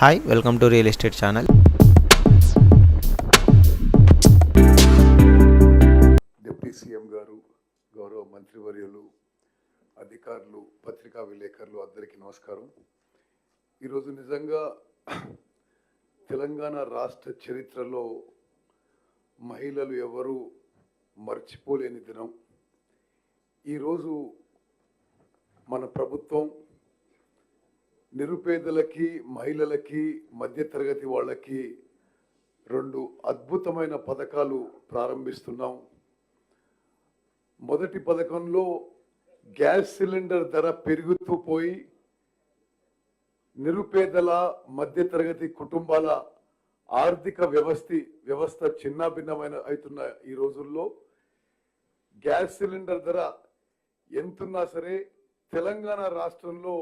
Hi welcome to real estate channel deputy CM గారు గౌరవ మంత్రివర్యులు అధికారులు పత్రికా విలేకరులు అందరికీ నమస్కారం. ఈరోజు నిజంగా తెలంగాణ రాష్ట్ర చరిత్రలో మహిళలు ఎవరు మర్చిపోలేని దినం. ఈరోజు మన ప్రభుత్వం నిరుపేదలకి మహిళలకి మధ్యతరగతి వాళ్ళకి రెండు అద్భుతమైన పథకాలు ప్రారంభిస్తున్నాం. మొదటి పథకంలో గ్యాస్ సిలిండర్ ధర పెరుగుతూ పోయి నిరుపేదల మధ్యతరగతి కుటుంబాల ఆర్థిక వ్యవస్థ వ్యవస్థ చిన్నాభిన్నమైన అవుతున్న ఈ రోజుల్లో గ్యాస్ సిలిండర్ ధర ఎంతున్నా సరే తెలంగాణ రాష్ట్రంలో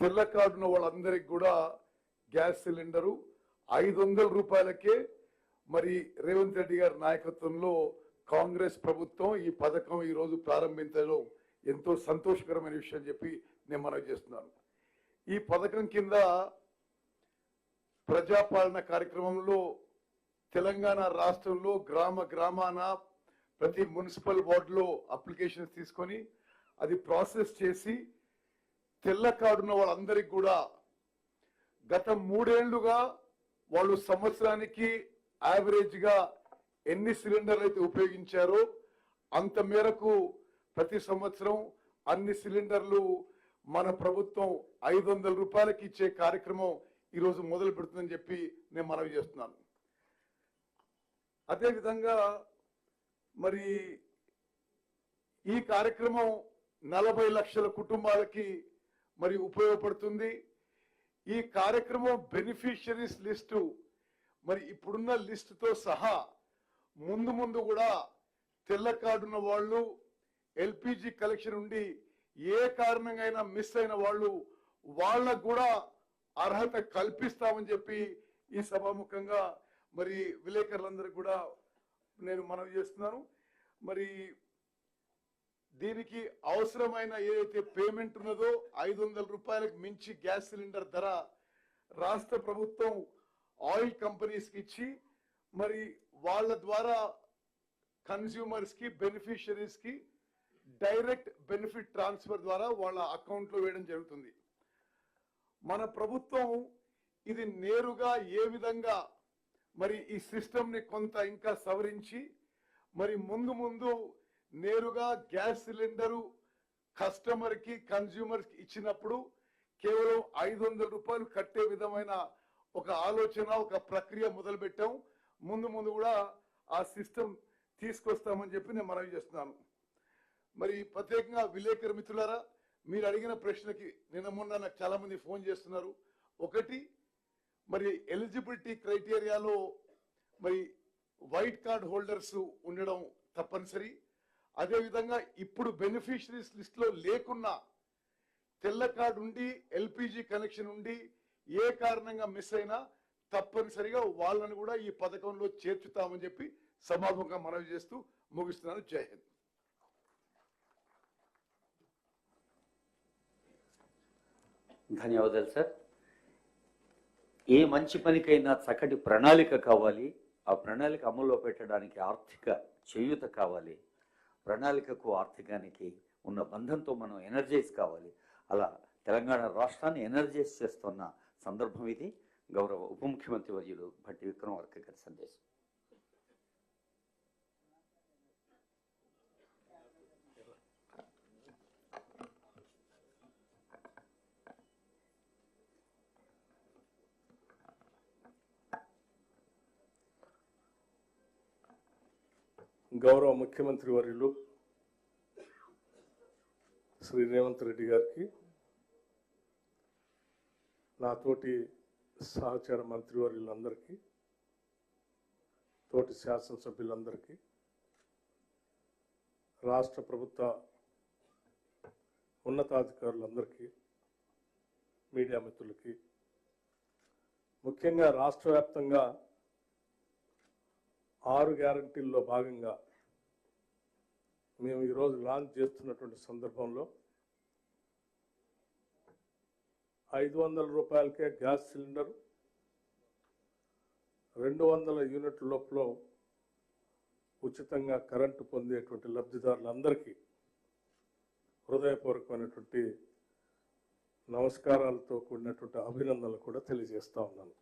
తెల్ల కార్డున్న వాళ్ళందరికీ కూడా గ్యాస్ సిలిండరు. ఐదు వందల రూపాయలకే మరి రేవంత్ రెడ్డి గారి నాయకత్వంలో కాంగ్రెస్ ప్రభుత్వం ఈ పథకం ఈ రోజు ప్రారంభించడం ఎంతో సంతోషకరమైన విషయం చెప్పి నేను మనవి చేస్తున్నాను. ఈ పథకం కింద ప్రజాపాలన కార్యక్రమంలో తెలంగాణ రాష్ట్రంలో గ్రామ గ్రామాన ప్రతి మున్సిపల్ వార్డులో అప్లికేషన్స్ తీసుకొని అది ప్రాసెస్ చేసి తెల్ల కార్డున్న వాళ్ళందరికీ కూడా గత మూడేళ్ళుగా వాళ్ళు సంవత్సరానికి యావరేజ్గా ఎన్ని సిలిండర్లు అయితే ఉపయోగించారో అంత మేరకు ప్రతి సంవత్సరం అన్ని సిలిండర్లు మన ప్రభుత్వం ఐదు వందల రూపాయలకి ఇచ్చే కార్యక్రమం ఈరోజు మొదలు పెడుతుందని చెప్పి నేను మనవి చేస్తున్నాను. అదేవిధంగా మరి ఈ కార్యక్రమం నలభై లక్షల కుటుంబాలకి మరి ఉపయోగపడుతుంది. ఈ కార్యక్రమం బెనిఫిషరీస్ లిస్టు మరి ఇప్పుడున్న లిస్టుతో సహా ముందు ముందు కూడా తెల్ల కార్డున్న వాళ్ళు ఎల్పిజి కలెక్షన్ ఉండి ఏ కారణంగా అయినా మిస్ అయిన వాళ్ళు వాళ్ళకు కూడా అర్హత కల్పిస్తామని చెప్పి ఈ సభాముఖంగా మరి విలేకరులందరికీ కూడా నేను మనవి చేస్తున్నాను. మరి దీనికి అవసరమైన ఏదైతే పేమెంట్ ఉన్నదో ఐదు వందల రూపాయలకు మించి గ్యాస్ సిలిండర్ ధర రాష్ట్ర ప్రభుత్వం ఆయిల్ కంపెనీస్కి ఇచ్చి మరి వాళ్ళ ద్వారా కన్స్యూమర్స్కి బెనిఫిషరీస్కి డైరెక్ట్ బెనిఫిట్ ట్రాన్స్ఫర్ ద్వారా వాళ్ళ అకౌంట్లో వేయడం జరుగుతుంది. మన ప్రభుత్వం ఇది నేరుగా ఏ విధంగా మరి ఈ సిస్టమ్ని కొంత ఇంకా సవరించి మరి ముందు ముందు నేరుగా గ్యాస్ సిలిండరు కస్టమర్కి కన్స్యూమర్ ఇచ్చినప్పుడు కేవలం ఐదు వందల రూపాయలు కట్టే విధమైన ఒక ఆలోచన ఒక ప్రక్రియ మొదలు పెట్టాం ముందు ముందు కూడా ఆ సిస్టమ్ తీసుకొస్తామని చెప్పి నేను మనవి చేస్తున్నాను. మరి ప్రత్యేకంగా విలేకరు మిత్రులారా మీరు అడిగిన ప్రశ్నకి నిన్న మొన్న నాకు చాలా మంది ఫోన్ చేస్తున్నారు. ఒకటి మరి ఎలిజిబిలిటీ క్రైటీరియాలో మరి వైట్ కార్డ్ హోల్డర్స్ ఉండడం తప్పనిసరి. అదేవిధంగా ఇప్పుడు బెనిఫిషరీస్ లిస్ట్లో లేకున్నా తెల్ల కార్డు ఉండి ఎల్పిజి కనెక్షన్ ఉండి ఏ కారణంగా మిస్ అయినా తప్పనిసరిగా వాళ్ళని కూడా ఈ పథకంలో చేర్చుతామని చెప్పి సమాపంగా మనవి చేస్తూ ముగిస్తున్నాను. జై హింద్. ధన్యవాదాలు సార్. ఏ మంచి పనికైనా చక్కటి ప్రణాళిక కావాలి. ఆ ప్రణాళిక అమల్లో పెట్టడానికి ఆర్థిక చేయూత కావాలి. ప్రణాళికకు ఆర్థికానికి ఉన్న బంధంతో మనం ఎనర్జైజ్ కావాలి. అలా తెలంగాణ రాష్ట్రాన్ని ఎనర్జైజ్ చేస్తున్న సందర్భం ఇది. గౌరవ ఉప ముఖ్యమంత్రి వర్యులు భట్టి విక్రమార్క గారి సందేశం. గౌరవ ముఖ్యమంత్రి వర్యులు శ్రీ రేవంత్ రెడ్డి గారికి నాతోటి సహచర మంత్రివర్యులందరికీ తోటి శాసనసభ్యులందరికీ రాష్ట్ర ప్రభుత్వ ఉన్నతాధికారులందరికీ మీడియా మిత్రులకి ముఖ్యంగా రాష్ట్ర వ్యాప్తంగా ఆరు గ్యారంటీల్లో భాగంగా మేము ఈరోజు లాంచ్ చేస్తున్నటువంటి సందర్భంలో ఐదు వందల రూపాయలకే గ్యాస్ సిలిండర్ రెండు వందల యూనిట్ల లోపల ఉచితంగా కరెంటు పొందేటువంటి లబ్ధిదారులందరికీ హృదయపూర్వకమైనటువంటి నమస్కారాలతో కూడినటువంటి అభినందనలు కూడా తెలియజేస్తా ఉన్నాను.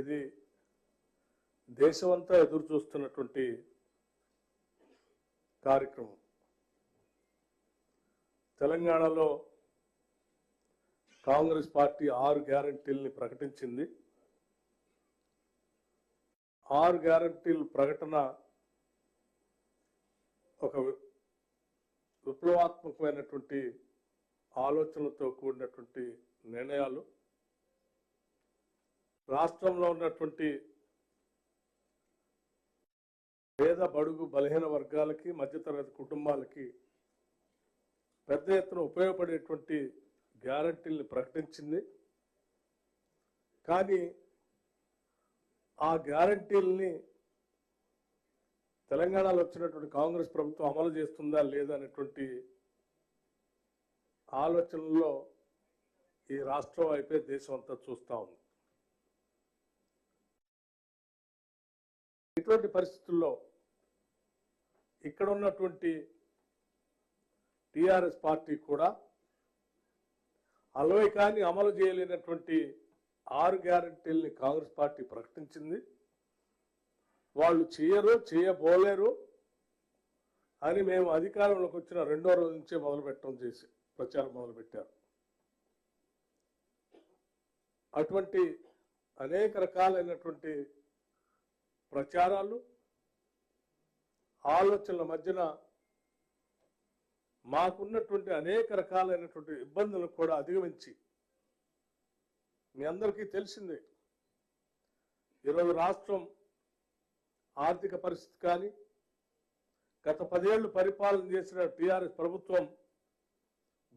ఇది దేశమంతా ఎదురు చూస్తున్నటువంటి కార్యక్రమం. తెలంగాణలో కాంగ్రెస్ పార్టీ ఆరు గ్యారంటీల్ని ప్రకటించింది. ఆరు గ్యారంటీల ప్రకటన ఒక విప్లవాత్మకమైనటువంటి ఆలోచనలతో కూడినటువంటి నిర్ణయాలు. రాష్ట్రంలో ఉన్నటువంటి పేద బడుగు బలహీన వర్గాలకి మధ్యతరగతి కుటుంబాలకి పెద్ద ఎత్తున ఉపయోగపడేటువంటి గ్యారంటీల్ని ప్రకటించింది. కానీ ఆ గ్యారంటీల్ని తెలంగాణలో వచ్చినటువంటి కాంగ్రెస్ ప్రభుత్వం అమలు చేస్తుందా లేదా అనేటువంటి ఆలోచనలో ఈ రాష్ట్రం అయిపోయి దేశం అంతా చూస్తూ ఉంది. ఇటువంటి పరిస్థితుల్లో ఇక్కడ ఉన్నటువంటి టిఆర్ఎస్ పార్టీ కూడా అలవై కానీ అమలు చేయలేనటువంటి ఆరు గ్యారంటీల్ని కాంగ్రెస్ పార్టీ ప్రకటించింది. వాళ్ళు చేయరు చేయబోలేరు అని మేము అధికారంలోకి వచ్చిన రెండో రోజు నుంచే మొదలుపెట్టడం చేసి ప్రచారం మొదలుపెట్టారు. అటువంటి అనేక రకాలైనటువంటి ప్రచారాలు ఆలోచనల మధ్యన మాకున్నటువంటి అనేక రకాలైనటువంటి ఇబ్బందులను కూడా అధిగమించి మీ అందరికీ తెలిసిందే. ఈరోజు రాష్ట్రం ఆర్థిక పరిస్థితి కానీ గత పదేళ్ళు పరిపాలన చేసిన టీఆర్ఎస్ ప్రభుత్వం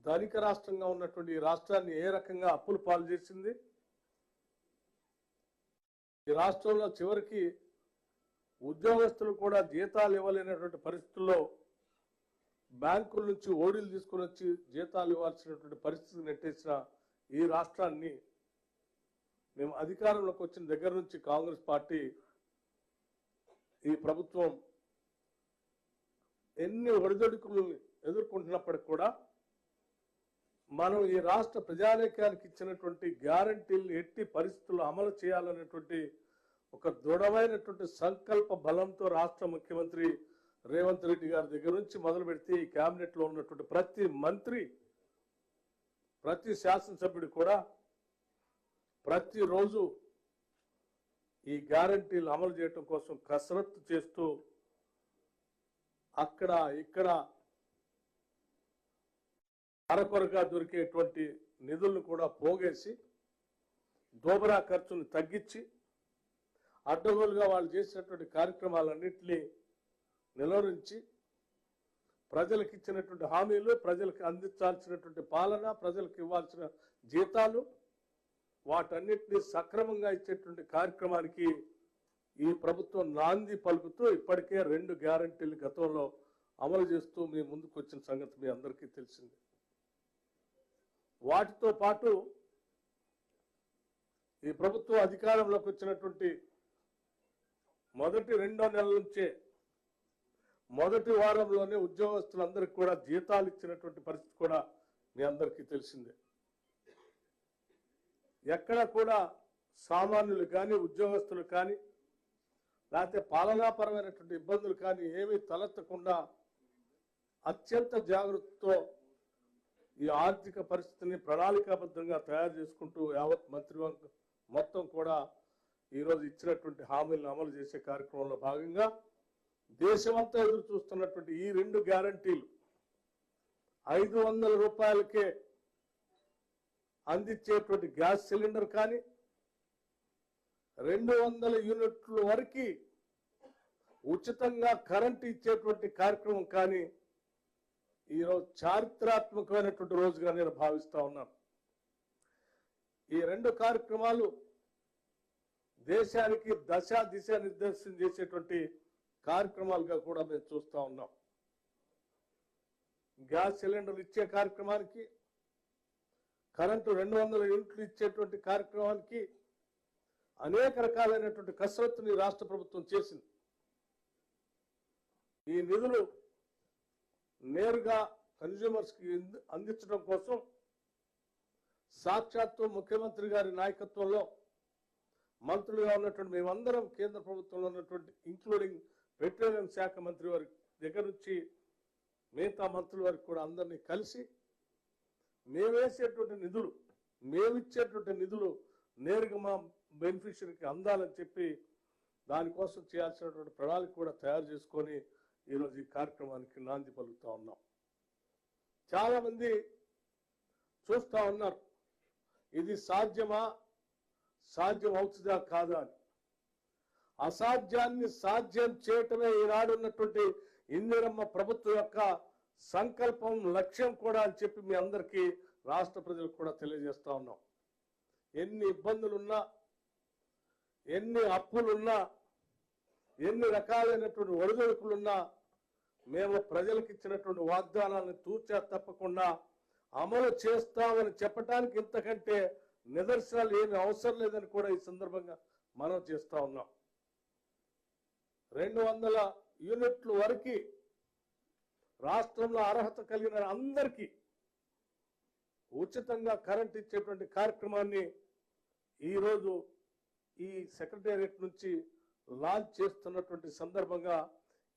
ధనిక రాష్ట్రంగా ఉన్నటువంటి ఈ రాష్ట్రాన్ని ఏ రకంగా అప్పులు పాలు చేసింది? ఈ రాష్ట్రంలో చివరికి ఉద్యోగస్తులు కూడా జీతాలు ఇవ్వలేనటువంటి పరిస్థితుల్లో బ్యాంకుల నుంచి ఓడీలు తీసుకుని వచ్చి జీతాలు ఇవ్వాల్సినటువంటి పరిస్థితి నెట్టేసిన ఈ రాష్ట్రాన్ని మేము అధికారంలోకి వచ్చిన దగ్గర నుంచి కాంగ్రెస్ పార్టీ ఈ ప్రభుత్వం ఎన్ని ఒడిదొడుకులు ఎదుర్కొంటున్నప్పటికి కూడా మనం ఈ రాష్ట్ర ప్రజానీకానికి ఇచ్చినటువంటి గ్యారంటీలు ఎట్టి పరిస్థితుల్లో అమలు చేయాలనేటువంటి ఒక దృఢమైనటువంటి సంకల్ప బలంతో రాష్ట్ర ముఖ్యమంత్రి రేవంత్ రెడ్డి గారి దగ్గర నుంచి మొదలు పెడితే ఈ కేబినెట్లో ఉన్నటువంటి ప్రతి మంత్రి ప్రతి శాసనసభ్యుడు కూడా ప్రతిరోజు ఈ గ్యారంటీలు అమలు చేయటం కోసం కసరత్తు చేస్తూ అక్కడ ఇక్కడ అరకొరగా దొరికేటువంటి నిధులను కూడా పోగేసి దోబరా ఖర్చును తగ్గించి అడ్డగోలుగా వాళ్ళు చేసినటువంటి కార్యక్రమాలన్నింటినీ నిలవరించి ప్రజలకు ఇచ్చినటువంటి హామీలు ప్రజలకు అందించాల్సినటువంటి పాలన ప్రజలకు ఇవ్వాల్సిన జీతాలు వాటన్నిటినీ సక్రమంగా ఇచ్చేటువంటి కార్యక్రమానికి ఈ ప్రభుత్వం నాంది పలుకుతూ ఇప్పటికే రెండు గ్యారంటీలు గతంలో అమలు చేస్తూ మీ ముందుకు వచ్చిన సంగతి మీ అందరికీ తెలిసింది. వాటితో పాటు ఈ ప్రభుత్వం అధికారంలోకి వచ్చినటువంటి మొదటి రెండో నెలల నుంచే మొదటి వారంలోనే ఉద్యోగస్తులందరికీ కూడా జీతాలు ఇచ్చినటువంటి పరిస్థితి కూడా మీ అందరికీ తెలిసిందే. ఎక్కడ కూడా సామాన్యులు కానీ ఉద్యోగస్తులు కానీ లేకపోతే పాలనాపరమైనటువంటి ఇబ్బందులు కానీ ఏమీ తలెత్తకుండా అత్యంత జాగ్రత్తతో ఈ ఆర్థిక పరిస్థితిని ప్రణాళికాబద్ధంగా తయారు చేసుకుంటూ యావత్ మంత్రివర్గం మొత్తం కూడా ఈరోజు ఇచ్చినటువంటి హామీలను అమలు చేసే కార్యక్రమంలో భాగంగా దేశమంతా ఎదురు చూస్తున్నటువంటి ఈ రెండు గ్యారంటీలు ఐదు వందల రూపాయలకే అందించేటువంటి గ్యాస్ సిలిండర్ కానీ రెండు వందల యూనిట్ల వరకు ఉచితంగా కరెంట్ ఇచ్చేటువంటి కార్యక్రమం కానీ ఈరోజు చారిత్రాత్మకమైనటువంటి రోజుగా నేను భావిస్తా ఉన్నాను. ఈ రెండు కార్యక్రమాలు దేశానికి దశ దిశ నిర్దేశం చేసేటువంటి కార్యక్రమాలుగా కూడా మేము చూస్తూ ఉన్నాం. గ్యాస్ సిలిండర్లు ఇచ్చే కార్యక్రమానికి కరెంటు రెండు వందల యూనిట్లు ఇచ్చేటువంటి కార్యక్రమానికి అనేక రకాలైనటువంటి కసరత్తుని రాష్ట్ర ప్రభుత్వం చేసింది. ఈ నిధులు నేరుగా కన్జ్యూమర్స్కి అంది- అందించడం కోసం సాక్షాత్తు ముఖ్యమంత్రి గారి నాయకత్వంలో మంత్రులుగా ఉన్నటువంటి మేమందరం కేంద్ర ప్రభుత్వంలో ఉన్నటువంటి ఇంక్లూడింగ్ పెట్రోలియం శాఖ మంత్రి వారి దగ్గర నుంచి మిగతా మంత్రుల వారికి కూడా అందరినీ కలిసి మేమేసేటువంటి నిధులు మేమిచ్చేటువంటి నిధులు నేరుగా మా బెనిఫిషరీకి అందాలని చెప్పి దానికోసం చేయాల్సినటువంటి ప్రణాళిక కూడా తయారు చేసుకొని ఈరోజు ఈ కార్యక్రమానికి నాంది పలుకుతూ ఉన్నాం. చాలామంది చూస్తూ ఉన్నారు ఇది సాధ్యమా? సాధ్యం అవుతుందా కాదా అని. అసాధ్యాన్ని సాధ్యం చేయటమే ఈనాడు ఉన్నటువంటి ఇందిరమ్మ ప్రభుత్వం యొక్క సంకల్పం లక్ష్యం కూడా అని చెప్పి మీ అందరికీ రాష్ట్ర ప్రజలకు కూడా తెలియజేస్తా ఉన్నాం. ఎన్ని ఇబ్బందులున్నా ఎన్ని అప్పులున్నా ఎన్ని రకాలైనటువంటి ఒడిదొడుకులున్నా మేము ప్రజలకు ఇచ్చినటువంటి వాగ్దానాలను తూచా తప్పకుండా అమలు చేస్తామని చెప్పడానికి ఇంతకంటే నిదర్శనాలు ఏమి అవసరం లేదని కూడా ఈ సందర్భంగా మనం చేస్తా ఉన్నాం. రెండు వందల యూనిట్లు వరకు రాష్ట్రంలో అర్హత కలిగిన అందరికీ ఉచితంగా కరెంట్ ఇచ్చేటువంటి కార్యక్రమాన్ని ఈరోజు ఈ సెక్రటేరియట్ నుంచి లాంచ్ చేస్తున్నటువంటి సందర్భంగా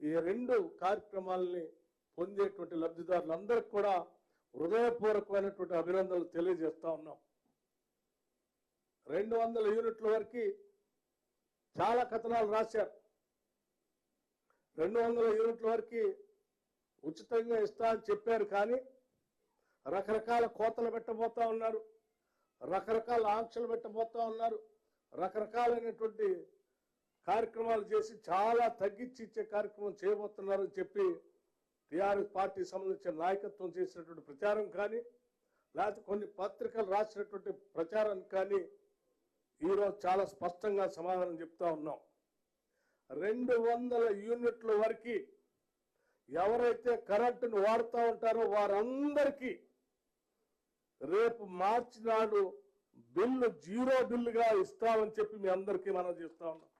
ఈ రెండు కార్యక్రమాలని పొందేటువంటి లబ్ధిదారులందరికీ కూడా హృదయపూర్వకమైనటువంటి అభినందనలు తెలియజేస్తా ఉన్నాం. రెండు వందల యూనిట్ల వరకు చాలా కథనాలు రాశారు. రెండు వందల యూనిట్ల వరకు ఉచితంగా ఇస్తా అని చెప్పారు కానీ రకరకాల కోతలు పెట్టబోతా ఉన్నారు రకరకాల ఆంక్షలు పెట్టబోతా ఉన్నారు రకరకాలైనటువంటి కార్యక్రమాలు చేసి చాలా తగ్గించి ఇచ్చే కార్యక్రమం చేయబోతున్నారని చెప్పి టీఆర్ఎస్ పార్టీ సంబంధించిన నాయకత్వం చేసినటువంటి ప్రచారం కానీ లేకపోతే కొన్ని పత్రికలు రాసినటువంటి ప్రచారం కానీ ఈరోజు చాలా స్పష్టంగా సమాధానం చెప్తా ఉన్నాం. రెండు వందల యూనిట్ల వరకు ఎవరైతే కరెంటును వాడుతూ ఉంటారో వారందరికీ రేపు మార్చి నాడు బిల్లు జీరో బిల్లుగా ఇస్తామని చెప్పి మీ అందరికీ మనం చేస్తా ఉన్నాం.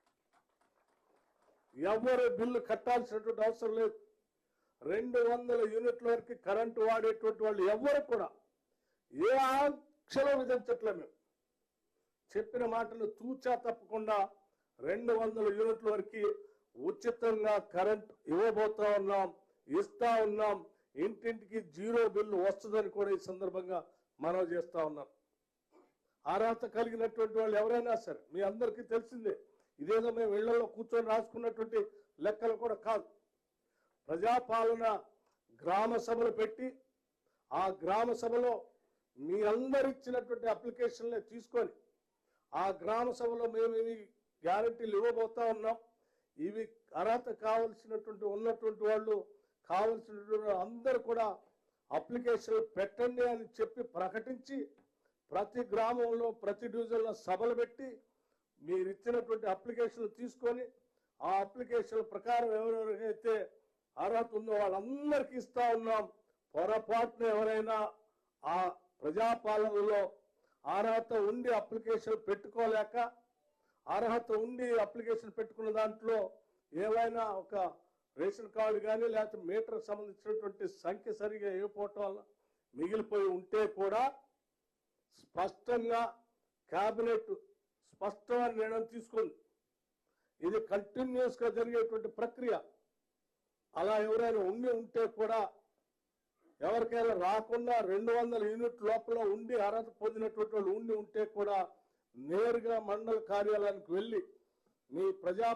ఎవరు బిల్లు కట్టాల్సినటువంటి అవసరం లేదు. రెండు వందల యూనిట్ల వరకు కరెంటు వాడేటువంటి వాళ్ళు ఎవరు కూడా ఏ ఆంక్షలు విధించట్లే మేము. చెప్పిన మాటలు తూచా తప్పకుండా రెండు వందల యూనిట్ల వరకు ఉచితంగా కరెంట్ ఇవ్వబోతా ఉన్నాం ఇస్తా ఉన్నాం. ఇంటింటికి జీరో బిల్లు వస్తుందని కూడా ఈ సందర్భంగా మనం చేస్తా ఉన్నాం. అర్హత కలిగినటువంటి వాళ్ళు ఎవరైనా సరే మీ అందరికీ తెలిసిందే ఇదేదో మేము ఇళ్ళలో కూర్చొని రాసుకున్నటువంటి లెక్కలు కూడా కాదు. ప్రజాపాలన గ్రామ సభలు పెట్టి ఆ గ్రామ సభలో మీ అందరు ఇచ్చినటువంటి అప్లికేషన్లే తీసుకొని ఆ గ్రామ సభలో మేము ఇవి గ్యారంటీలు ఇవ్వబోతా ఉన్నాం. ఇవి అర్హత కావలసినటువంటి ఉన్నటువంటి వాళ్ళు కావలసినటువంటి అందరూ కూడా అప్లికేషన్లు పెట్టండి అని చెప్పి ప్రకటించి ప్రతి గ్రామంలో ప్రతి డివిజన్లో సభలు పెట్టి మీరు ఇచ్చినటువంటి అప్లికేషన్లు తీసుకొని ఆ అప్లికేషన్ ప్రకారం ఎవరెవరికైతే అర్హత ఉందో వాళ్ళందరికీ ఇస్తా ఉన్నాం. పొరపాటున ఎవరైనా ఆ ప్రజాపాలనలో అర్హత ఉండి అప్లికేషన్ పెట్టుకోలేక అర్హత ఉండి అప్లికేషన్ పెట్టుకున్న దాంట్లో ఏవైనా ఒక రేషన్ కార్డు కానీ లేకపోతే మీటర్ సంబంధించినటువంటి సంఖ్య సరిగా ఇవ్వకపోవటం వల్ల మిగిలిపోయి ఉంటే కూడా స్పష్టంగా క్యాబినెట్ స్పష్టమైన నిర్ణయం తీసుకుంది ఇది కంటిన్యూస్గా జరిగేటువంటి ప్రక్రియ. అలా ఎవరైనా ఉండి ఉంటే కూడా ఎవరికైనా రాకుండా రెండు వందల యూనిట్ లోపల ఉండి అర్హత పొందినటువంటి వాళ్ళు ఉండి ఉంటే కూడా నేరుగా మండల కార్యాలయానికి వెళ్ళి మీ ప్రజా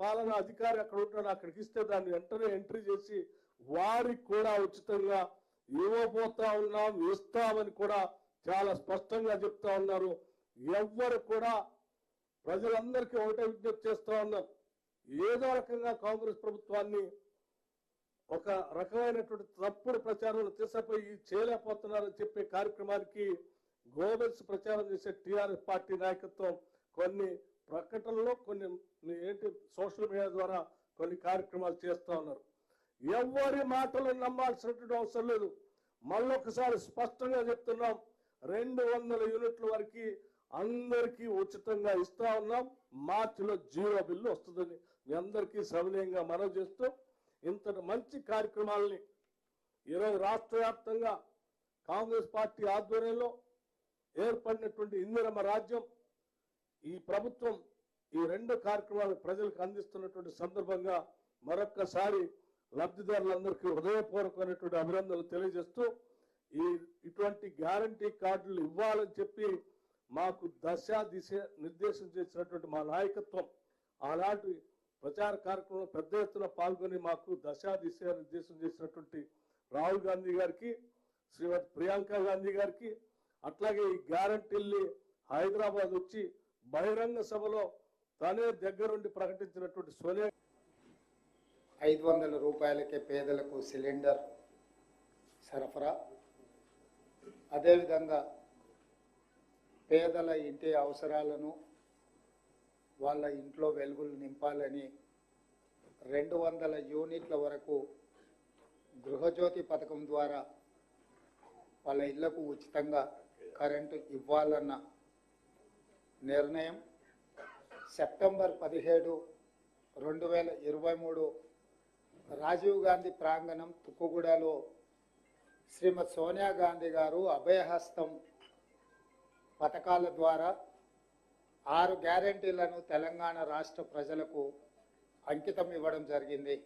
పాలన అధికారి అక్కడ ఉంటాడు అక్కడికి ఇస్తే దాన్ని వెంటనే ఎంట్రీ చేసి వారికి కూడా ఉచితంగా ఇవ్వబోతా ఉన్నాం ఇస్తామని కూడా చాలా స్పష్టంగా చెప్తా ఉన్నారు. ఎవ్వరు కూడా ప్రజలందరికీ ఒకటే విజ్ఞప్తి చేస్తా ఉన్నారు. ఏదో రకంగా కాంగ్రెస్ ప్రభుత్వాన్ని ఒక రకమైనటువంటి తప్పుడు ప్రచారంలో తీసుకుపోయి చేయలేకపోతున్నారని చెప్పే కార్యక్రమానికి గోబెల్స్ ప్రచారం చేసే టీఆర్ఎస్ పార్టీ నాయకత్వం కొన్ని ప్రకటనలో కొన్ని ఏంటి సోషల్ మీడియా ద్వారా కొన్ని కార్యక్రమాలు చేస్తూ ఉన్నారు. ఎవరి మాటలు నమ్మాల్సినటువంటి అవసరం లేదు. మళ్ళొకసారి స్పష్టంగా చెప్తున్నాం. రెండు వందల యూనిట్ల వరకు అందరికీ ఉచితంగా ఇస్తా ఉన్నాం. మార్చిలో జీరో బిల్లు వస్తుందని మీ అందరికీ సవినయంగా మనవి చేస్తూ ఇంతటి మంచి కార్యక్రమాలని ఈరోజు రాష్ట్ర వ్యాప్తంగా కాంగ్రెస్ పార్టీ ఆధ్వర్యంలో ఏర్పడినటువంటి ఇందిరమ్మ రాజ్యం ఈ ప్రభుత్వం ఈ రెండు కార్యక్రమాలు ప్రజలకు అందిస్తున్నటువంటి సందర్భంగా మరొక్కసారి లబ్ధిదారులందరికీ హృదయపూర్వకమైనటువంటి అభినందనలు తెలియజేస్తూ ఈ ఇటువంటి గ్యారంటీ కార్డులు ఇవ్వాలని చెప్పి మాకు దశ దిశ నిర్దేశం చేసినటువంటి మా నాయకత్వం ఆనాటి ప్రచార కార్యక్రమంలో పెద్ద ఎత్తున పాల్గొని మాకు దశా దిశ నిర్దేశం చేసినటువంటి రాహుల్ గాంధీ గారికి శ్రీమతి ప్రియాంక గాంధీ గారికి అట్లాగే ఈ గ్యారంటీల్ని హైదరాబాద్ వచ్చి బహిరంగ సభలో తనే దగ్గరుండి ప్రకటించినటువంటి సోనియా ఐదు వందల రూపాయలకే పేదలకు సిలిండర్ సరఫరా. అదేవిధంగా పేదల ఇంటి అవసరాలను వాళ్ళ ఇంట్లో వెలుగులు నింపాలని రెండు వందల యూనిట్ల వరకు గృహజ్యోతి పథకం ద్వారా వాళ్ళ ఇళ్ళకు ఉచితంగా కరెంటు ఇవ్వాలన్న నిర్ణయం సెప్టెంబర్ పదిహేడు రెండు వేల ఇరవై మూడు రాజీవ్ గాంధీ ప్రాంగణం తుక్కుగూడలో శ్రీమతి సోనియా గాంధీ గారు అభయహస్తం పథకాల ద్వారా ఆరు గ్యారంటీలను తెలంగాణ రాష్ట్ర ప్రజలకు అంకితం ఇవ్వడం జరిగింది.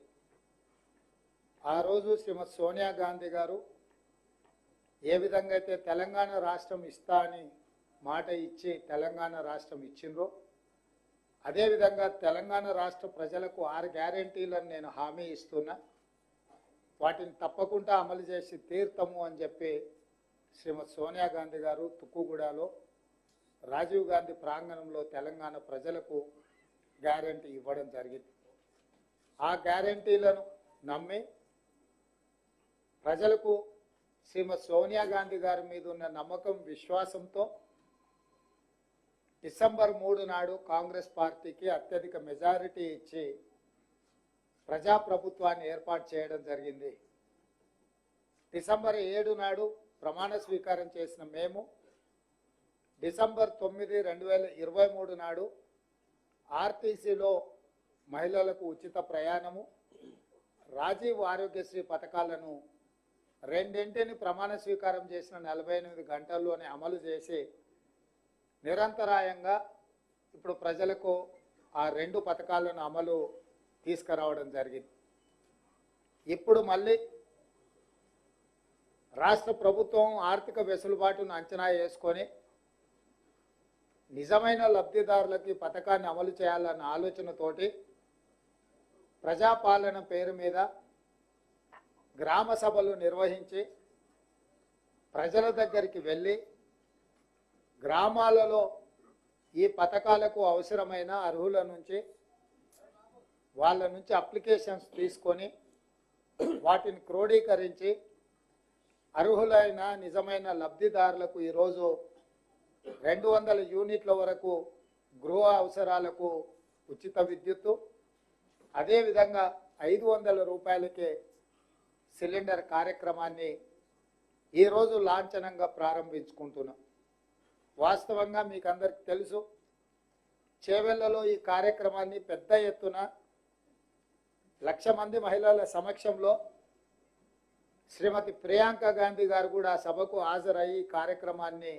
ఆ రోజు శ్రీమతి సోనియా గాంధీ గారు ఏ విధంగా అయితే తెలంగాణ రాష్ట్రం ఇస్తా అని మాట ఇచ్చి తెలంగాణ రాష్ట్రం ఇచ్చిండ్రో అదేవిధంగా తెలంగాణ రాష్ట్ర ప్రజలకు ఆరు గ్యారంటీలను నేను హామీ ఇస్తున్నా. వాటిని తప్పకుండా అమలు చేసి తీర్తము అని చెప్పి శ్రీమతి సోనియా గాంధీ గారు తుక్కుగూడలో రాజీవ్ గాంధీ ప్రాంగణంలో తెలంగాణ ప్రజలకు గ్యారంటీ ఇవ్వడం జరిగింది. ఆ గ్యారంటీలను నమ్మి ప్రజలకు శ్రీమతి సోనియా గాంధీ గారి మీద ఉన్న నమ్మకం విశ్వాసంతో డిసెంబర్ మూడు నాడు కాంగ్రెస్ పార్టీకి అత్యధిక మెజారిటీ ఇచ్చి ప్రజాప్రభుత్వాన్ని ఏర్పాటు చేయడం జరిగింది. డిసెంబర్ ఏడు నాడు ప్రమాణ స్వీకారం చేసిన మేము డిసెంబర్ తొమ్మిది రెండు వేల ఇరవై మూడు నాడు ఆర్టీసీలో మహిళలకు ఉచిత ప్రయాణము రాజీవ్ ఆరోగ్యశ్రీ పథకాలను రెండింటిని ప్రమాణ స్వీకారం చేసిన నలభై ఎనిమిది గంటల్లోనే అమలు చేసి నిరంతరాయంగా ఇప్పుడు ప్రజలకు ఆ రెండు పథకాలను అమలు తీసుకురావడం జరిగింది. ఇప్పుడు మళ్ళీ రాష్ట్ర ప్రభుత్వం ఆర్థిక వెసులుబాటును అంచనా వేసుకొని నిజమైన లబ్ధిదారులకి పథకాన్ని అమలు చేయాలన్న ఆలోచనతోటి ప్రజాపాలన పేరు మీద గ్రామ సభలు నిర్వహించి ప్రజల దగ్గరికి వెళ్ళి గ్రామాలలో ఈ పథకాలకు అవసరమైన అర్హుల నుంచి వాళ్ళ నుంచి అప్లికేషన్స్ తీసుకొని వాటిని క్రోడీకరించి అర్హులైన నిజమైన లబ్ధిదారులకు ఈరోజు రెండు వందల యూనిట్ల వరకు గృహ అవసరాలకు ఉచిత విద్యుత్తు అదేవిధంగా ఐదు వందల రూపాయలకే సిలిండర్ కార్యక్రమాన్ని ఈరోజు లాంఛనంగా ప్రారంభించుకుంటున్నాం. వాస్తవంగా మీకు అందరికి తెలుసు చేవెళ్ళలో ఈ కార్యక్రమాన్ని పెద్ద ఎత్తున లక్ష మంది మహిళల సమక్షంలో శ్రీమతి ప్రియాంక గాంధీ గారు కూడా సభకు హాజరయ్యి కార్యక్రమాన్ని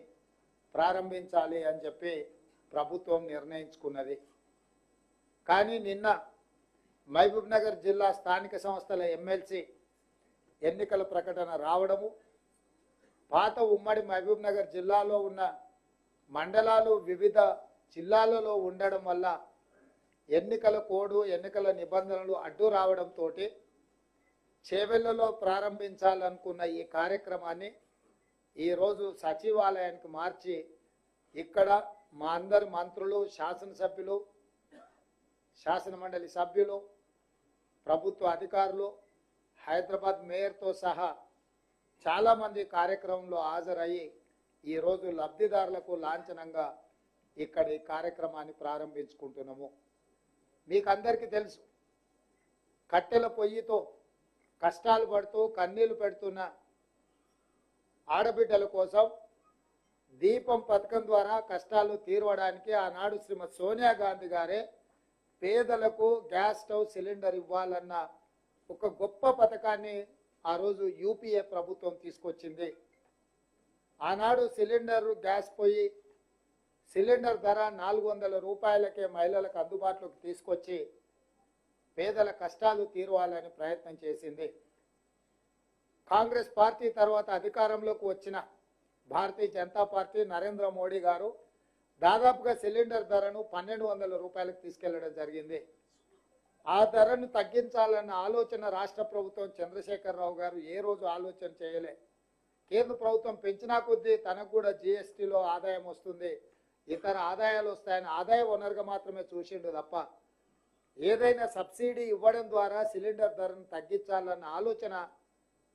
ప్రారంభించాలి అని చెప్పి ప్రభుత్వం నిర్ణయించుకున్నది. కానీ నిన్న మహబూబ్ నగర్ జిల్లా స్థానిక సంస్థల ఎమ్మెల్సీ ఎన్నికల ప్రకటన రావడము పాత ఉమ్మడి మహబూబ్ నగర్ జిల్లాలో ఉన్న మండలాలు వివిధ జిల్లాలలో ఉండడం వల్ల ఎన్నికల కోడ్ ఎన్నికల నిబంధనలు అడ్డు రావడంతో చేవెళ్ళలో ప్రారంభించాలనుకున్న ఈ కార్యక్రమాన్ని ఈరోజు సచివాలయానికి మార్చి ఇక్కడ మా అందరి మంత్రులు శాసనసభ్యులు శాసనమండలి సభ్యులు ప్రభుత్వ అధికారులు హైదరాబాద్ మేయర్తో సహా చాలామంది కార్యక్రమంలో హాజరయ్యి ఈరోజు లబ్ధిదారులకు లాంఛనంగా ఇక్కడ ఈ కార్యక్రమాన్ని ప్రారంభించుకుంటున్నాము. మీకు అందరికీ తెలుసు కట్టెల పొయ్యితో కష్టాలు పడుతూ కన్నీళ్ళు పెడుతున్న ఆడబిడ్డల కోసం దీపం పథకం ద్వారా కష్టాలు తీరవడానికి ఆనాడు శ్రీమతి సోనియా గాంధీ గారే పేదలకు గ్యాస్ స్టవ్ సిలిండర్ ఇవ్వాలన్న ఒక గొప్ప పథకాన్ని ఆ రోజు యూపీఏ ప్రభుత్వం తీసుకొచ్చింది. ఆనాడు సిలిండర్ గ్యాస్ పోయి సిలిండర్ ధర నాలుగు వందల రూపాయలకే మహిళలకు అందుబాటులోకి తీసుకొచ్చి పేదల కష్టాలు తీరవాలని ప్రయత్నం చేసింది. కాంగ్రెస్ పార్టీ తర్వాత అధికారంలోకి వచ్చిన భారతీయ జనతా పార్టీ నరేంద్ర మోడీ గారు దాదాపుగా సిలిండర్ ధరను పన్నెండు వందల రూపాయలకు తీసుకెళ్ళడం జరిగింది. ఆ ధరను తగ్గించాలన్న ఆలోచన రాష్ట్ర ప్రభుత్వం చంద్రశేఖరరావు గారు ఏ రోజు ఆలోచన చేయలే. కేంద్ర ప్రభుత్వం పెంచినా కొద్దీ తనకు కూడా జిఎస్టీలో ఆదాయం వస్తుంది. ఇతర ఆదాయాలు వస్తాయని ఆదాయ వనరుగా మాత్రమే చూసిండు తప్ప ఏదైనా సబ్సిడీ ఇవ్వడం ద్వారా సిలిండర్ ధరను తగ్గించాలన్న ఆలోచన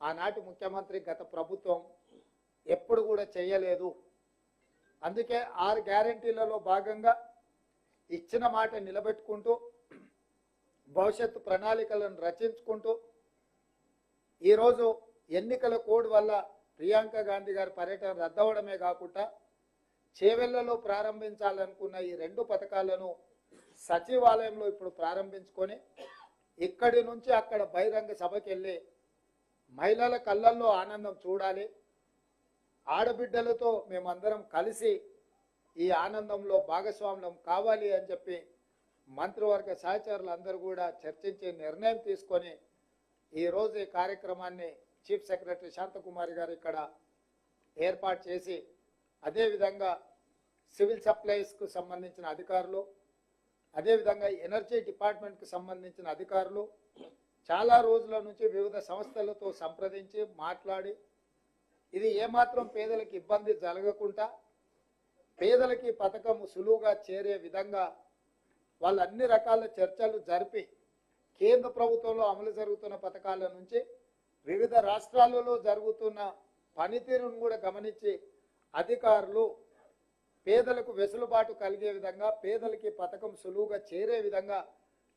ఆనాటి ముఖ్యమంత్రి గత ప్రభుత్వం ఎప్పుడు కూడా చేయలేదు. అందుకే ఆరు గ్యారంటీలలో భాగంగా ఇచ్చిన మాట నిలబెట్టుకుంటూ భవిష్యత్తు ప్రణాళికలను రచించుకుంటూ ఈరోజు ఎన్నికల కోడ్ వల్ల ప్రియాంక గాంధీ గారి పర్యటన రద్దవడమే కాకుండా చేవెళ్ళలో ప్రారంభించాలనుకున్న ఈ రెండు పథకాలను సచివాలయంలో ఇప్పుడు ప్రారంభించుకొని ఇక్కడి నుంచి అక్కడ బహిరంగ సభకి వెళ్ళి మహిళల కళ్ళల్లో ఆనందం చూడాలి. ఆడబిడ్డలతో మేమందరం కలిసి ఈ ఆనందంలో భాగస్వామ్యం కావాలి అని చెప్పి మంత్రివర్గ సహచరులు అందరూ కూడా చర్చించి నిర్ణయం తీసుకొని ఈరోజు ఈ కార్యక్రమాన్ని చీఫ్ సెక్రటరీ శాంతకుమారి గారు ఇక్కడ ఏర్పాటు చేసి అదేవిధంగా సివిల్ సప్లైస్కు సంబంధించిన అధికారులు అదేవిధంగా ఎనర్జీ డిపార్ట్మెంట్కు సంబంధించిన అధికారులు చాలా రోజుల నుంచి వివిధ సంస్థలతో సంప్రదించి మాట్లాడి ఇది ఏమాత్రం పేదలకు ఇబ్బంది జరగకుండా పేదలకి పథకం సులువుగా చేరే విధంగా వాళ్ళు అన్ని రకాల చర్చలు జరిపి కేంద్ర ప్రభుత్వంలో అమలు జరుగుతున్న పథకాల నుంచి వివిధ రాష్ట్రాలలో జరుగుతున్న పనితీరును కూడా గమనించి అధికారులు పేదలకు వెసులుబాటు కలిగే విధంగా పేదలకి పథకం సులువుగా చేరే విధంగా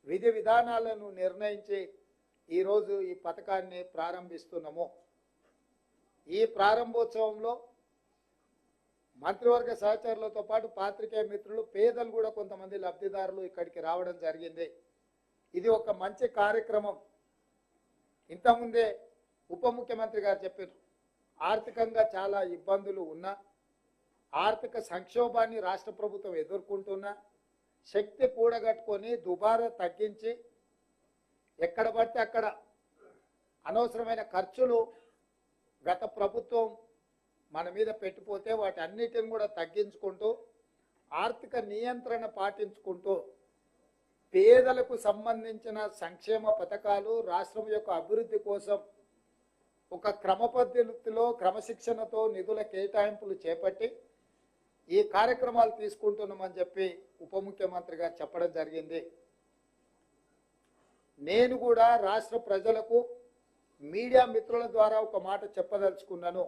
విధి విధానాలను నిర్ణయించి ఈరోజు ఈ పథకాన్ని ప్రారంభిస్తున్నాము. ఈ ప్రారంభోత్సవంలో మంత్రివర్గ సహచరులతో పాటు పాత్రికేయ మిత్రులు పేదలు కూడా కొంతమంది లబ్ధిదారులు ఇక్కడికి రావడం జరిగింది. ఇది ఒక మంచి కార్యక్రమం. ఇంతకుముందే ఉప ముఖ్యమంత్రి గారు చెప్పారు ఆర్థికంగా చాలా ఇబ్బందులు ఉన్నా ఆర్థిక సంక్షోభాన్ని రాష్ట్ర ప్రభుత్వం ఎదుర్కొంటున్నా శక్తి కూడగట్టుకొని దుబారా తగ్గించి ఎక్కడ పడితే అక్కడ అనవసరమైన ఖర్చులు గత ప్రభుత్వం మన మీద పెట్టిపోతే వాటి అన్నిటిని కూడా తగ్గించుకుంటూ ఆర్థిక నియంత్రణ పాటించుకుంటూ పేదలకు సంబంధించిన సంక్షేమ పథకాలు రాష్ట్రం యొక్క అభివృద్ధి కోసం ఒక క్రమ పద్ధతిలో క్రమశిక్షణతో నిధుల కేటాయింపులు చేపట్టి ఈ కార్యక్రమాలు తీసుకుంటున్నామని చెప్పి ఉప ముఖ్యమంత్రిగా చెప్పడం జరిగింది. నేను కూడా రాష్ట్ర ప్రజలకు మీడియా మిత్రుల ద్వారా ఒక మాట చెప్పదలుచుకున్నాను.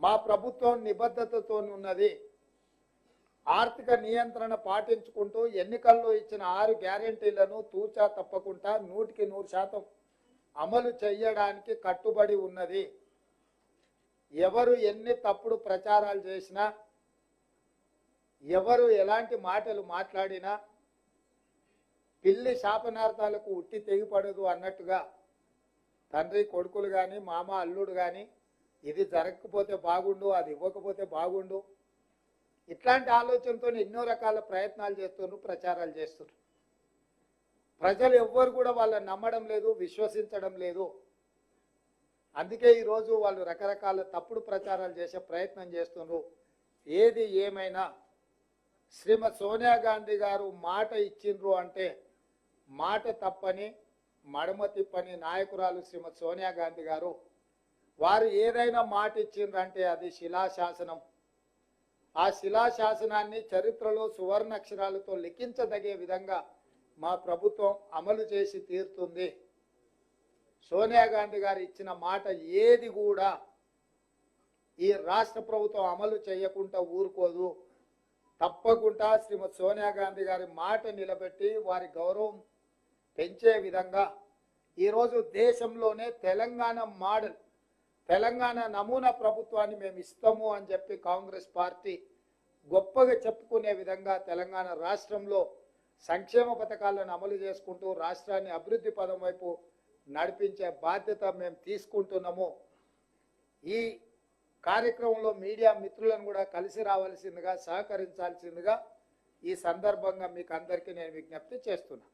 మా ప్రభుత్వం నిబద్ధతతో ఉన్నది. ఆర్థిక నియంత్రణ పాటించుకుంటూ ఎన్నికల్లో ఇచ్చిన ఆరు గ్యారంటీలను తూచా తప్పకుండా నూటికి నూరు శాతం అమలు చేయడానికి కట్టుబడి ఉన్నది. ఎవరు ఎన్ని తప్పుడు ప్రచారాలు చేసినా ఎవరు ఎలాంటి మాటలు మాట్లాడినా పిల్లి శాపనార్థాలకు ఉట్టి తెగిపడదు అన్నట్టుగా తండ్రి కొడుకులు కానీ మామ అల్లుడు కానీ ఇది జరగకపోతే బాగుండు అది ఇవ్వకపోతే బాగుండు. ఇట్లాంటి ఆలోచనతో ఎన్నో రకాల ప్రయత్నాలు చేస్తున్నారు ప్రచారాలు చేస్తున్నారు ప్రజలు ఎవ్వరు కూడా వాళ్ళని నమ్మడం లేదు విశ్వసించడం లేదు. అందుకే ఈరోజు వాళ్ళు రకరకాల తప్పుడు ప్రచారాలు చేసే ప్రయత్నం చేస్తున్నారు ఏది ఏమైనా శ్రీమతి సోనియా గాంధీ గారు మాట ఇచ్చిండ్రు అంటే మాట తప్పని మడమ తిప్పని నాయకురాలు శ్రీమతి సోనియా గాంధీ గారు వారు ఏదైనా మాట ఇచ్చిండ్రంటే అది శిలాశాసనం. ఆ శిలాశాసనాన్ని చరిత్రలో సువర్ణ అక్షరాలతో లిఖించదగే విధంగా మా ప్రభుత్వం అమలు చేసి తీరుతుంది. సోనియా గాంధీ గారు ఇచ్చిన మాట ఏది కూడా ఈ రాష్ట్ర ప్రభుత్వం అమలు చేయకుండా ఊరుకోదు. తప్పకుండా శ్రీమతి సోనియా గాంధీ గారి మాట నిలబెట్టి వారి గౌరవం పెంచే విధంగా ఈరోజు దేశంలోనే తెలంగాణ మోడల్ తెలంగాణ నమూనా ప్రభుత్వాన్ని మేము ఇస్తాము అని చెప్పి కాంగ్రెస్ పార్టీ గొప్పగా చెప్పుకునే విధంగా తెలంగాణ రాష్ట్రంలో సంక్షేమ పథకాలను అమలు చేసుకుంటూ రాష్ట్రాన్ని అభివృద్ధి పదం వైపు నడిపించే బాధ్యత మేము తీసుకుంటున్నాము. ఈ కార్యక్రమంలో మీడియా మిత్రులను కూడా కలిసి రావాల్సిందిగా సహకరించాల్సిందిగా ఈ సందర్భంగా మీకు అందరికీ నేను విజ్ఞప్తి చేస్తున్నాను.